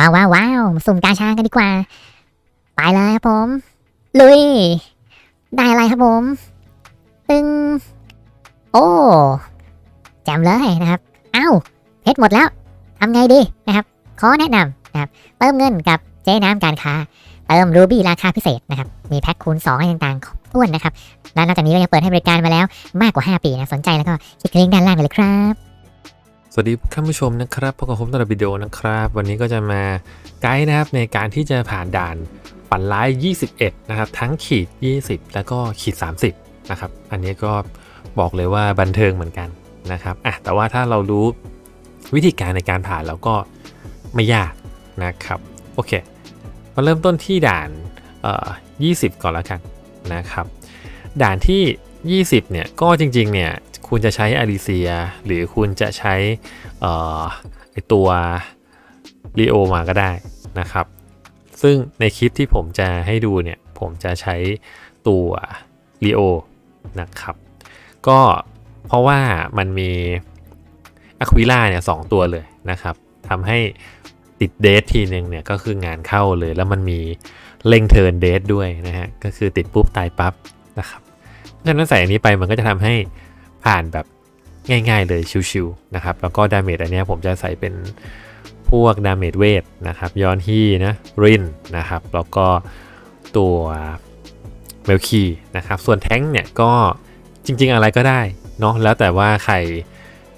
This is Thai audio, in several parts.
ว้าวว้าวว้าวสุ่มกาชากันดีกว่า ไปเลยครับผม ลุย ได้อะไรครับผม ตึง โอ้แจมเลยนะครับเอ้าเพชรหมดแล้วทำไงดีนะครับ ขอแนะนำนะครับ เติมเงินกับเจ๊น้ำการค้า เติมรูบี้ราคาพิเศษนะครับ มีแพ็คคูณ2ให้ต่างๆครบถ้วนนะครับ และนอกจากนี้ก็ยังเปิดให้บริการมาแล้วมากกว่า 5 ปีนะ สนใจแล้วก็คลิกลิงก์ด้านล่างไปเลยครับ สวัสดีท่านผู้ชมนะครับพบกับผมตลอดวิดีโอนะครับ วันนี้ก็จะมาไกด์นะครับในการที่จะผ่านด่านฝันร้าย 21 นะครับ ทั้งขีด 20 แล้วก็ขีด 30 นะครับ อันนี้ก็บอกเลยว่าบันเทิงเหมือนกันนะครับอะแต่ว่าถ้าเรารู้วิธีการในการผ่านเราก็ไม่ยากนะครับ โอเค มาเริ่มต้นที่ด่านเอ่อ20 ก่อนแล้วกันนะครับ ด่านที่ 20 เนี่ยก็จริงๆเนี่ย คุณจะใช้อาริเซีย หรือคุณจะใช้ตัวรีโอมาก็ได้นะครับ ซึ่งในคลิปที่ผมจะให้ดูเนี่ย ผมจะใช้ตัวรีโอนะครับ ก็เพราะว่ามันมีอะควิล่าเนี่ยสองตัวเลยนะครับทำให้ติดเดททีหนึ่งเนี่ยก็คืองานเข้าเลยแล้วมันมีเร่งเทิร์นเดทด้วยนะฮะ ก็คือติดปุ๊บตายปั๊บนะครับฉะนั้นใส่อันนี้ไปมันก็จะทำให้ ผ่านแบบง่ายๆเลยชิวๆนะครับ แล้วก็ดาเมจอันนี้ผมจะใส่เป็นพวกดาเมจเวทนะครับย้อนฮีนะรินนะครับ แล้วก็ตัวเมลคีนะครับ ส่วนแท้งเนี่ยก็จริงๆอะไรก็ได้เนาะแล้วแต่ว่าใคร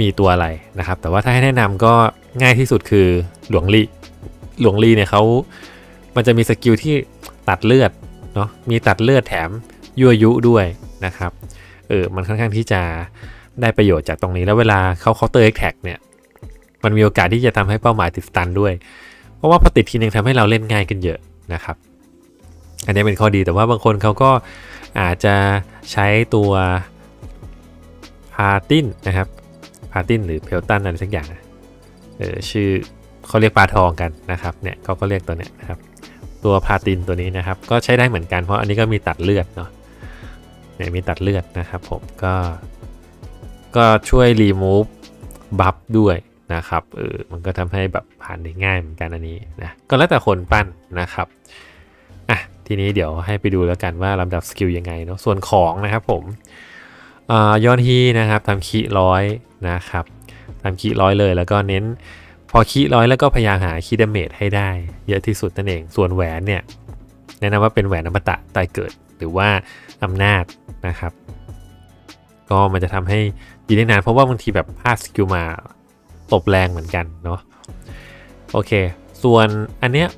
มีตัวอะไรนะครับ แต่ว่าถ้าให้แนะนำก็ง่ายที่สุดคือหลวงลีหลวงลีเนี่ยเขามันจะมีสกิลที่ตัดเลือดเนาะมีตัดเลือดแถมยั่วยุด้วยนะครับ เออมันค่อนข้างที่จะได้ประโยชน์จากตรงนี้แล้วเวลาเขาเคาน์เตอร์เอ็กแท็กเนี่ยมันมีโอกาสที่จะทำให้เป้าหมายติดสตันด้วย เพราะว่าพอติดทีนึงทำให้เราเล่นง่ายขึ้นเยอะนะครับ อันนี้เป็นข้อดีแต่ว่าบางคนเขาก็อาจจะใช้ตัวพาตินนะครับพาตินหรือเพลตันอะไรสักอย่างเออชื่อเขาเรียกปลาทองกันนะครับเนี่ยเขาก็เรียกตัวเนี้ยนะครับตัวพาตินตัวนี้นะครับ ก็ใช้ได้เหมือนกันเพราะอันนี้ก็มีตัดเลือดเนาะ เนี่ยมีตัดเลือดนะครับผมก็ก็ช่วยรีมูฟบัฟด้วยนะครับเออมันก็ทำให้แบบผ่านได้ง่ายเหมือนกันอันนี้นะก็แล้วแต่คนปั้นนะครับอะทีนี้เดี๋ยวให้ไปดูแล้วกันว่าลำดับสกิลยังไงเนาะส่วนของนะครับผมอ่ายอนฮีนะครับทำคีร้อยนะครับทำคีร้อยเลยแล้วก็เน้นพอคีร้อยแล้วก็พยายามหาคีดเมจให้ได้ เยอะที่สุดนั่นเองส่วนแหวนเนี่ยแนะนำว่าเป็นแหวนอมตะตายเกิด หรือว่าอำนาจ นะครับ ก็มันจะทำให้ยืนได้นานเพราะว่าบางทีแบบพลาดสกิลมาตบแรงเหมือนกันเนาะโอเค ส่วนอันเนี้ย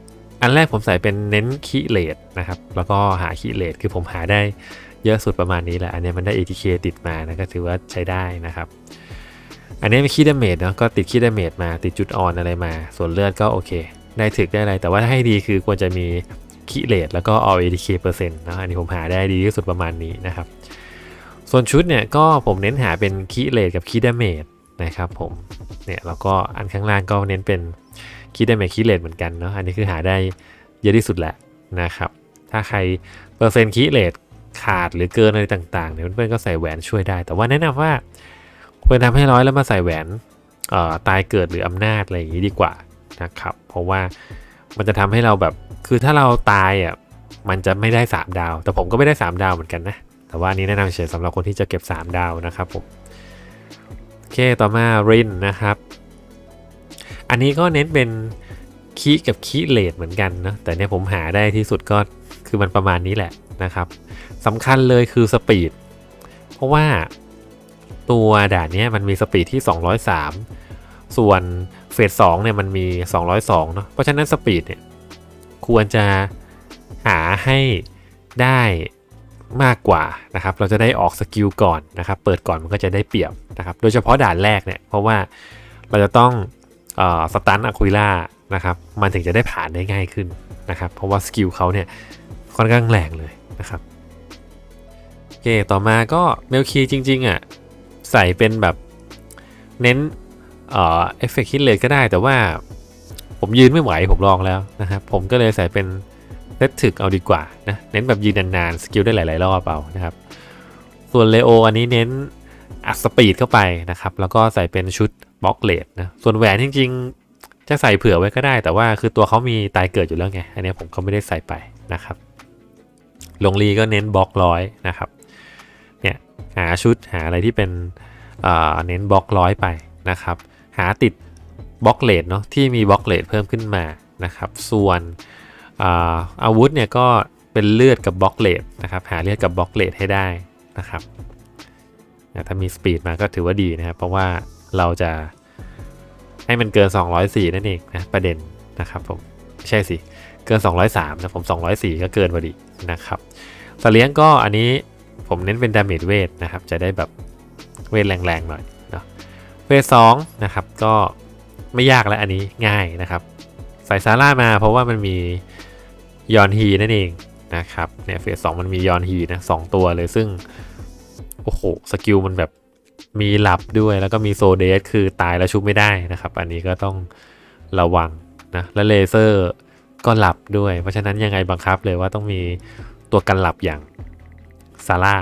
อันแรกผมใส่เป็นเน้นคีเลดนะครับ แล้วก็หาคีเลดคือผมหาได้เยอะสุดประมาณนี้แหละ อันเนี้ยมันได้ ATK ติดมานะก็ถือว่าใช้ได้นะครับ อันนี้เป็นคีดเมจเนาะก็ติดคีดเมจมาติดจุดอ่อนอะไรมา ส่วนเลือดก็โอเค ได้ถึกได้อะไร แต่ว่าถ้าให้ดีคือควรจะมี คีเลตแล้วก็ all ADK เปอร์เซ็นต์นะอันนี้ผมหาได้ดีที่สุดประมาณนี้นะครับ ส่วนชุดเนี่ยก็ผมเน้นหาเป็นคีเลตกับคีดาเมจนะครับผมเนี่ยแล้วก็อันข้างล่างก็เน้นเป็นคีดาเมจคีเลตเหมือนกันเนาะอันนี้คือหาได้เยอะที่สุดแหละนะครับถ้าใครเปอร์เซ็นต์คีเลตขาดหรือเกินอะไรต่างๆเนี่ยเพื่อนๆก็ใส่แหวนช่วยได้ แต่ว่าแนะนำว่าควรทำให้ร้อยแล้วมาใส่แหวนตายเกิดหรืออำนาจอะไรอย่างนี้ดีกว่านะครับ เพราะว่า มันจะทำให้เราแบบ คือถ้าเราตายอะมันจะไม่ได้ 3 ดาว แต่ผมก็ไม่ได้ 3 ดาวเหมือนกันนะ แต่ว่าอันนี้แนะนำเฉยสำหรับคนที่จะเก็บ 3 ดาวนะครับผม โอเค ต่อมารินนะครับ อันนี้ก็เน้นเป็นคีกับคีเลดเหมือนกันนะ แต่เนี่ยผมหาได้ที่สุดก็คือมันประมาณนี้แหละนะครับสำคัญเลยคือสปีด เพราะว่าตัวด่านนี้มันมีสปีดที่ 203 ส่วนเฟสสองเนี่ยมันมี 202เนาะเพราะฉะนั้นสปีดเนี่ยควรจะหาให้ได้มากกว่านะครับ เราจะได้ออกสกิลก่อนนะครับ เปิดก่อนมันก็จะได้เปรียบนะครับ โดยเฉพาะด่านแรกเนี่ย เพราะว่าเราจะต้องอสตันอะคุยล่านะครับ มันถึงจะได้ผ่านได้ง่ายขึ้นนะครับ เพราะว่าสกิลเขาเนี่ยค่อนข้างแรงเลยนะครับโอเค ต่อมาก็เมลคีจริงๆอะใส่เป็นแบบเน้น เอ่อเอฟเฟกต์ฮิตเลก็ได้แต่ว่าผมยืนไม่ไหวผมลองแล้วนะครับผมก็เลยใส่เป็นเซตถึกเอาดีกว่านะเน้นแบบยืนนานๆสกิลได้หลาย ๆ รอบเอานะครับ ส่วนเลโออันนี้เน้นอัดสปีดเข้าไปนะครับแล้วก็ใส่เป็นชุดบล็อกเลดนะส่วนแหวนจริง ๆ จะใส่เผื่อไว้ก็ได้ แต่ว่าคือตัวเขามีตายเกิดอยู่แล้วไง อันนี้ผมก็ไม่ได้ใส่ไปนะครับลงรีก็เน้นบล็อกร้อยนะครับเนี่ยหาชุดหาอะไรที่เป็นอ่าเน้นบล็อกร้อยไปนะครับ หาติดบล็อกเลดเนาะที่มีบล็อกเลดเพิ่มขึ้นมานะครับ ส่วนอาอาวุธเนี่ยก็เป็นเลือดกับบล็อกเลดนะครับหาเลือดกับบล็อกเลดให้ได้นะครับถ้ามีสปีดมาก็ถือว่าดีนะครับ เพราะว่าเราจะให้มันเกิน 204 นั่นเองนะประเด็นนะครับผมไม่ใช่สิ เกิน 203 นะผม 204 ก็เกินพอดีนะครับสเลี้ยงก็อันนี้ผมเน้นเป็นดาเมจเวทนะครับ จะได้แบบเวทแรงๆหน่อยเนาะ เฟสสองนะครับก็ไม่ยากแล้วอันนี้ง่ายนะครับใส่ซาร่ามาเพราะว่ามันมียอนฮีนั่นเองนะครับเนี่ยเฟสสองมันมียอนฮีนะสองตัวเลยซึ่ง โอ้โหสกิลมันแบบมีหลับด้วยแล้วก็มีโซเดสคือตายแล้วชุบไม่ได้นะครับ อันนี้ก็ต้องระวังนะและเลเซอร์ก็หลับด้วย เพราะฉะนั้นยังไงบังคับเลยว่าต้องมีตัวกันหลับอย่างซาร่า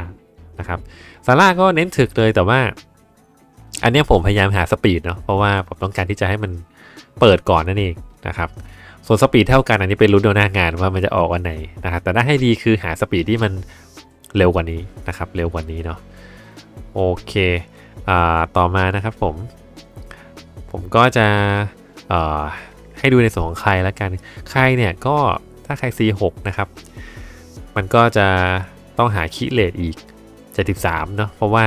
นะครับซาร่าก็เน้นถึกเลยแต่ว่า อันนี้ผมพยายามหาสปีดเนาะเพราะว่าผมต้องการที่จะให้มันเปิดก่อนนั่นเองนะครับส่วนสปีดเท่ากันอันนี้เป็นรุ่นหน้างานว่ามันจะออกวันไหนนะครับแต่ถ้าให้ดีคือหาสปีดที่มันเร็วกว่านี้นะครับเร็วกว่านี้เนาะโอเคอ่าต่อมานะครับผม ผมก็จะเอ่อให้ดูในส่วนของใครแล้วกันใครเนี่ยก็ถ้าใคร C6 นะครับ มันก็จะต้องหาคีเลตอีก 73 เนาะเพราะว่า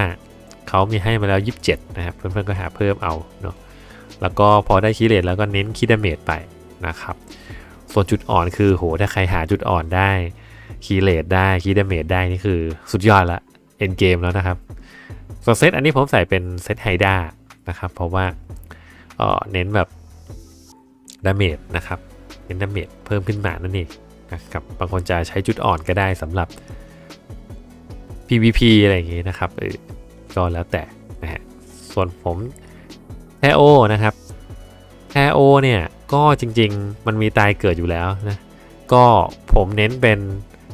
เขามีให้มาแล้ว 27 นะครับ เพื่อนๆก็หาเพิ่มเอาเนาะแล้วก็พอได้คีเลตแล้วก็เน้นคีดาเมจไปนะครับ ส่วนจุดอ่อนคือโหถ้าใครหาจุดอ่อนได้คีเลตได้คีดาเมจได้นี่คือสุดยอดละเอ็นเกมแล้วนะครับส่วนเซตอันนี้ผมใส่เป็นเซตไฮด้านะครับ เพราะว่าเอ่อเน้นแบบดาเมจนะครับเน้นดาเมจเพิ่มขึ้นมานั่นเองนะครับบางคนจะใช้จุดอ่อนก็ได้สำหรับ PVP อะไรอย่างงี้นะครับเออ ก็แล้วแต่นะฮะส่วนผมแทโอนะครับแทโอเนี่ยก็จริงๆ มันมีตายเกิดอยู่แล้วนะก็ผมเน้นเป็น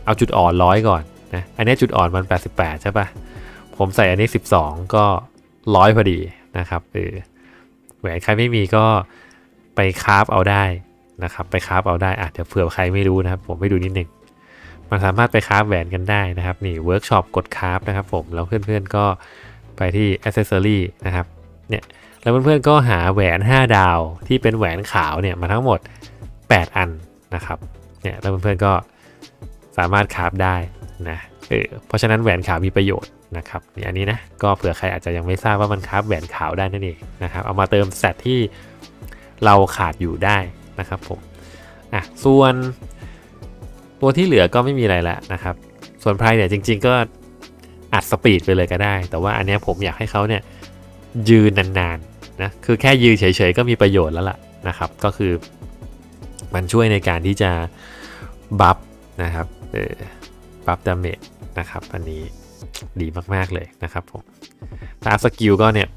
เอาจุดอ่อนร้อยก่อนนะอันนี้จุดอ่อนมัน 88 ใช่ปะผมใส่อันนี้ 12 ก็ร้อยพอดีนะครับเออแหวนใครไม่มีก็ไปคราฟเอาได้นะครับไปคราฟเอาได้อะเดี๋ยวเผื่อใครไม่รู้นะครับ ผมไปดูนิดนึงมันสามารถไปคราฟแหวนกันได้นะครับนี่เวิร์กช็อปกดคราฟนะครับผมแล้วเพื่อนๆก็ ไปที่ Accessory นะครับเนี่ยแล้วเพื่อนๆก็หาแหวน 5 ดาวที่เป็นแหวนขาวเนี่ยมาทั้งหมด 8 อันนะครับเนี่ยแล้วเพื่อนๆก็สามารถคาฟได้นะเออเพราะฉะนั้นแหวนขาวมีประโยชน์นะครับนี่อันนี้นะก็เผื่อใครอาจจะยังไม่ทราบว่ามันคาฟแหวนขาวได้นั่นเองนะครับเอามาเติมแซตที่เราขาดอยู่ได้นะครับผมอะส่วนตัวที่เหลือก็ไม่มีอะไรแล้วนะครับ ส่วนไพรเนี่ยจริง ๆ ก็ อัดสปีดไปเลยก็ได้ แต่ว่าอันนี้ผมอยากให้เขาเนี่ยยืนนานๆนะคือแค่ยืนเฉยๆก็มีประโยชน์แล้วล่ะนะครับ ก็คือมันช่วยในการที่จะบัฟนะครับเออบัฟดาเมจนะครับ อันนี้ดีมากๆเลยนะครับผมตาสกิลก็เนี่ย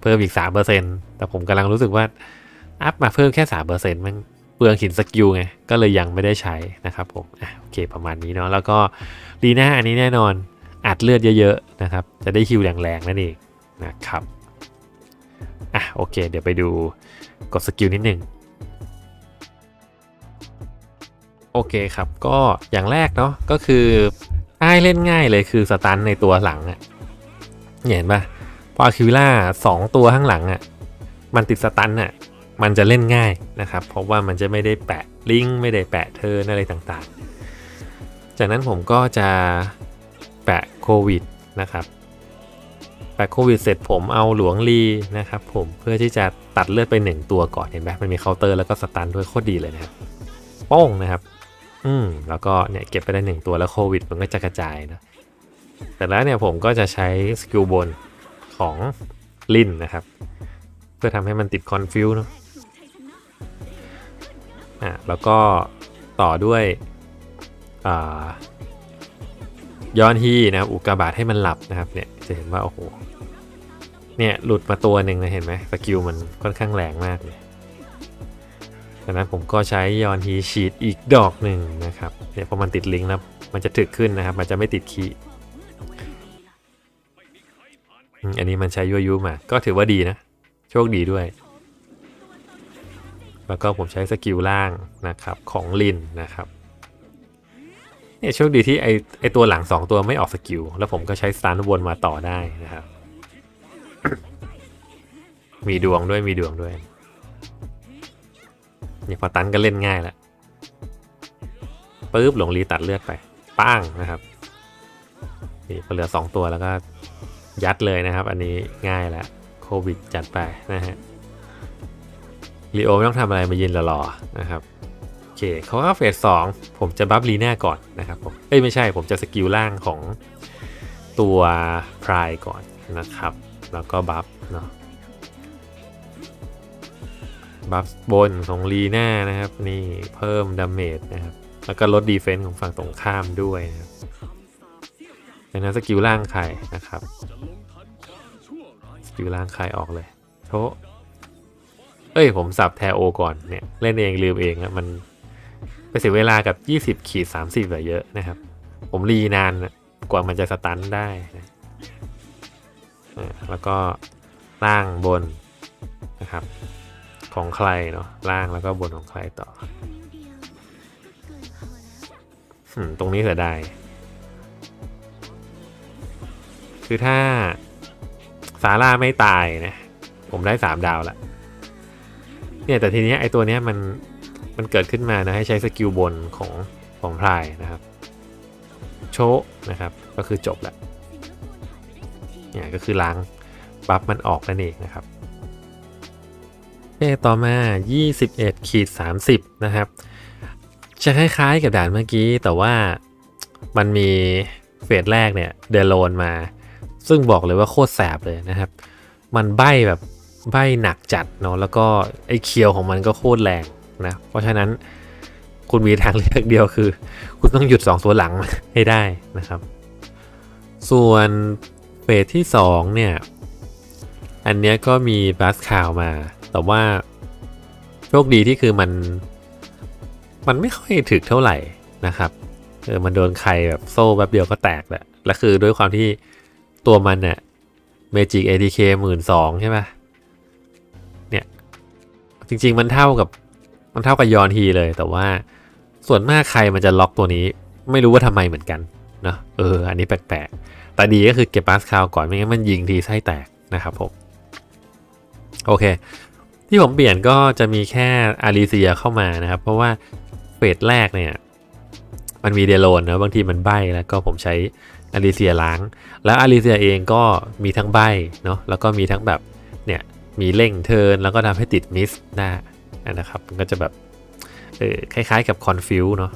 เพิ่มอีก 3%แต่ผมกำลังรู้สึกว่าอัพมาเพิ่มแค่ 3%มันเปลืองหินสกิลไง ก็เลยยังไม่ได้ใช้นะครับผมอะโอเคประมาณนี้เนาะแล้วก็ดีน้าอันนี้แน่นอน อัดเลือดเยอะๆนะครับ จะได้ฮิวแรงๆนั่นเองนะครับ อะโอเค เดี๋ยวไปดูกดสกิลนิดหนึ่งโอเคครับ ก็อย่างแรกเนาะก็คือง่ายเล่นง่ายเลยคือสตันในตัวหลังอะ่ะเห็นปะพอคิวล่าสองตัวข้างหลังอะ่ะมันติดสตันอะมันจะเล่นง่ายนะครับ เพราะว่ามันจะไม่ได้แปะลิงก์ไม่ได้แปะเทิร์นอะไรต่างๆ จากนั้นผมก็จะ แปะโควิดนะครับ แปะโควิดเสร็จผมเอาหลวงลีนะครับผมเพื่อที่จะตัดเลือดไปหนึ่งตัวก่อนเห็นไหมมันมีเคาน์เตอร์แล้วก็สตันด้วยโคตรดีเลยนะครับโป้งนะครับ อืมแล้วก็เนี่ยเก็บไปได้หนึ่งตัวแล้วโควิดมันก็จะกระจายนะแต่แล้วเนี่ยผมก็จะใช้สกิลบนของลินนะครับ เพื่อทำให้มันติดคอนฟิวเนาะอะแล้วก็ต่อด้วยอ่า ย้อนฮีนะครับอุกกาบาตให้มันหลับนะครับเนี่ยจะเห็นว่าโอ้โหเนี่ยหลุดมาตัวหนึ่งนะเห็นไหมสกิลมันค่อนข้างแรงมากเลยดังนั้นผมก็ใช้ยอนฮีฉีดอีกดอกหนึ่งนะครับเนี่ยพอมันติดลิงก์แล้วมันจะถึกขึ้นนะครับ มันจะไม่ติดคีอันนี้มันใช้ยั่วยุมา ก็ถือว่าดีนะ โชคดีด้วย แล้วก็ผมใช้สกิลล่างนะครับของลินนะครับ เนี่ยโชคดีที่ไอไอตัวหลังสองตัวไม่ออกสกิล แล้วผมก็ใช้สตาร์วนมาต่อได้นะครับ มีดวงด้วยมีดวงด้วยเนี่ยพอตันก็เล่นง่ายแล้วปุ๊บหลงรีตัดเลือดไปป้างนะครับนี่เหลือสองตัวแล้วก็ยัดเลยนะครับ อันนี้ง่ายแล้วโควิดจัดไปนะฮะลีโอไม่ต้องทำอะไรมายืนรอๆนะครับ โอเคเขาก็เฟสสองผมจะบัฟลีน่าก่อนนะครับผมเอ้ยไม่ใช่ผมจะสกิลล่างของตัวพรายก่อนนะครับ แล้วก็บัฟเนาะบัฟบนของลีน่านะครับ นี่เพิ่มดาเมจนะครับ แล้วก็ลดดีเฟนส์ของฝั่งตรงข้ามด้วยนะครับดังนั้นสกิลล่างใครนะครับ สกิลล่างใครออกเลยโชะเอ้ย ผมสับแทโอก่อนเนี่ย เล่นเองลืมเองอะมัน เสียเวลากับ 20ขีด30แบบเยอะนะครับ ผมรีนานกว่ามันจะสตันได้นะแล้วก็ล่างบนนะครับ ของใครเนาะล่างแล้วก็บนของใครต่อตรงนี้เสียดายคือถ้าซาร่าไม่ตายนะ ผมได้สามดาวละเนี่ยแต่ทีเนี้ยไอตัวเนี้ยมัน มันเกิดขึ้นมานะให้ใช้สกิลบนของของพรายนะครับ โชะนะครับ ก็คือจบละเนี่ยก็คือล้างบัฟมันออกนั่นเองนะครับโอต่อมา 21ขีด30 นะครับ จะคล้ายๆกับด่านเมื่อกี้ แต่ว่ามันมีเฟสแรกเนี่ยเดโลนมา ซึ่งบอกเลยว่าโคตรแสบเลยนะครับ มันใบแบบใบหนักจัดเนาะแล้วก็ไอ้เคียวของมันก็โคตรแรง นะ เพราะฉะนั้นคุณมีทางเลือกเดียวคือ คุณต้องหยุด 2 ตัวหลังให้ได้นะครับ ส่วนเฟสที่ 2 เนี่ย อันเนี้ยก็มีบัสข่าวมา แต่ว่าโชคดีที่คือมัน มันไม่ค่อยถึกเท่าไหร่นะครับเออมันโดนใครแบบโซ่แป๊บเดียวก็แตกแหละและคือด้วยความที่ตัวมันเนี่ยเมจิก ATK หมื่นสองใช่ไหมเนี่ย จริง ๆ มันเท่ากับ มันเท่ากับยอนฮีเลย แต่ว่าส่วนมากใครมันจะล็อกตัวนี้ ไม่รู้ว่าทำไมเหมือนกันเนาะเออ อันนี้แปลกๆ แต่ดีก็คือเก็บบัสคาวก่อนไม่งั้นมันยิงทีไส้แตกนะครับผม โอเค ที่ผมเปลี่ยนก็จะมีแค่อาริเซียเข้ามานะครับ เพราะว่าเฟสแรกเนี่ย มันมีเดโลนนะบางทีมันใบแล้วก็ผมใช้อาริเซียล้าง แล้วอาริเซียเองก็มีทั้งใบเนาะแล้วก็มีทั้งแบบเนี่ยมีเร่งเทินแล้วก็ทำให้ติดมิสได้ นะครับ มันก็จะแบบเออคล้ายๆกับคอนฟิวเนาะ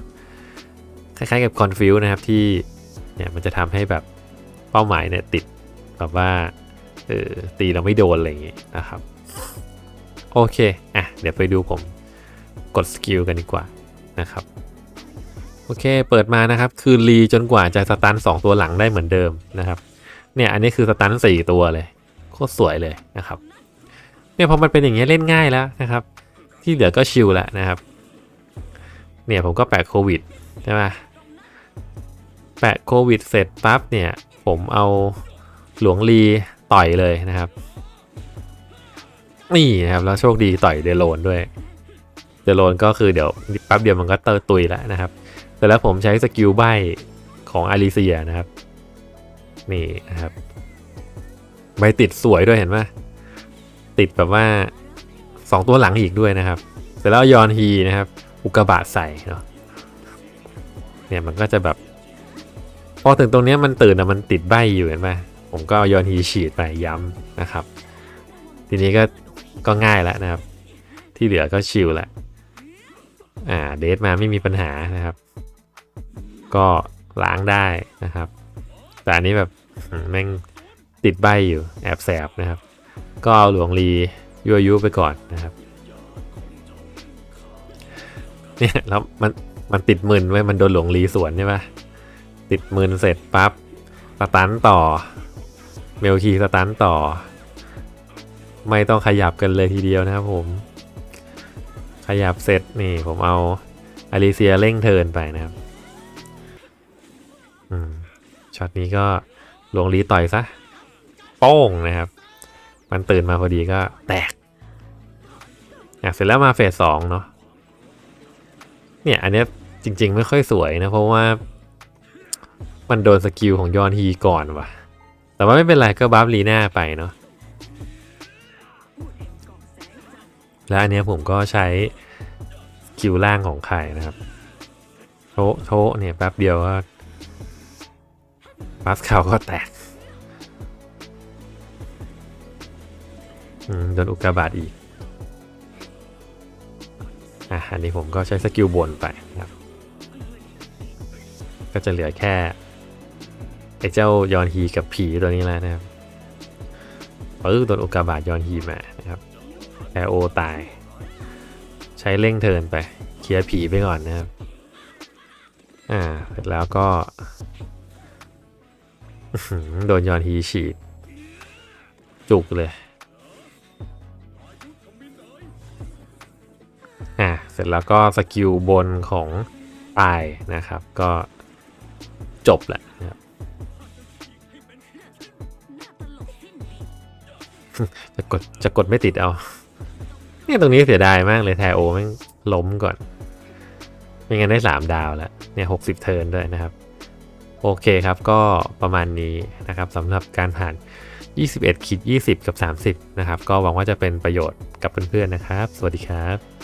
คล้ายๆกับคอนฟิวนะครับที่เนี่ยมันจะทำให้แบบเป้าหมายเนี่ยติดแบบว่าเออตีเราไม่โดนอะไรอย่างงี้นะครับโอเคอะเดี๋ยวไปดูผมกดสกิลกันดีกว่านะครับโอเคเปิดมานะครับคือรีจนกว่าจะสตัน2ตัวหลังได้เหมือนเดิมนะครับเนี่ยอันนี้คือสตัน4ตัวเลยโคตรสวยเลยนะครับเนี่ยพอมันเป็นอย่างเงี้ยเล่นง่ายแล้วนะครับ ที่เหลือก็ชิลแล้วนะครับ เนี่ยผมก็แปะโควิดใช่ไหมแปะโควิดเสร็จปั๊บเนี่ย ผมเอาหลวงลีต่อยเลยนะครับ นี่นะครับ แล้วโชคดีต่อยเดโลนด้วย เดโลนก็คือเดี๋ยวแป๊บเดียวมันก็เตอตุยแล้วนะครับแต่แล้วผมใช้สกิลใบของอาริเซียนะครับ นี่นะครับใบติดสวยด้วยเห็นไหมติดแบบว่า 2 ตัวหลังอีกด้วยนะครับ เสร็จแล้วยอนฮีนะครับ อุกกาบาตใส่เนาะเนี่ยมันก็จะแบบพอถึงตรงนี้มันตื่นอะมันติดใบอยู่เห็นไหมผมก็เอายอนฮีฉีดไปย้ำนะครับ ทีนี้ก็ก็ง่ายแล้วนะครับ ที่เหลือก็ชิลแล้วอ่าเดทมาไม่มีปัญหานะครับ ก็ล้างได้นะครับ แต่อันนี้แบบแม่งติดใบอยู่แอบแสบนะครับ ก็เอาหลวงลี ยั่วยุไปก่อนนะครับเนี่ยแล้วมันมันติดมึนไว้มันโดนหลวงลีสวนใช่ปะติดมึนเสร็จปั๊บสตันต่อ เมลคีสตันต่อ ไม่ต้องขยับกันเลยทีเดียวนะครับผม ขยับเสร็จนี่ผมเอาอาริเซียเร่งเทินไปนะครับช็อตนี้ก็หลวงลีต่อยซะ โป้งนะครับ มันตื่นมาพอดีก็แตกอะเสร็จแล้วมาเฟสสองเนาะเนี่ยอันเนี้ยจริง ๆ ไม่ค่อยสวยนะเพราะว่า มันโดนสกิลของยอนฮีก่อนว่ะ แต่ว่าไม่เป็นไรก็บัฟลีน่าไปเนาะแล้วอันเนี้ยผมก็ใช้สกิลล่างของไข่นะครับโชะโชะเนี่ยแป๊บเดียวก็บัสข่าก็แตก โดนอุกกาบาตอีกอะอันนี้ผมก็ใช้สกิลบนไปครับ ก็จะเหลือแค่ไอ้เจ้ายอนฮีกับผีตัวนี้แล้วนะครับปึ๊บโดนอุกกาบาตยอนฮีมานะครับแอโอตาย ใช้เร่งเทินไป เคลียร์ผีไปก่อนนะครับ อ่า เสร็จแล้วก็โดนยอนฮีฉีด จุกเลย เสร็จแล้วก็สกิลบนของปลายนะครับ ก็จบแหละนะครับจะกดจะกดไม่ติดเอา เนี่ยตรงนี้เสียดายมากเลยแทโอแม่งล้มก่อน ไม่งั้นได้ 3 ดาวแล้ว เนี่ย60เทิร์นด้วยนะครับ โอเคครับก็ประมาณนี้นะครับสำหรับการผ่าน 21คิด20 กับ 30 นะครับ ก็หวังว่าจะเป็นประโยชน์กับเพื่อนๆนะครับ สวัสดีครับ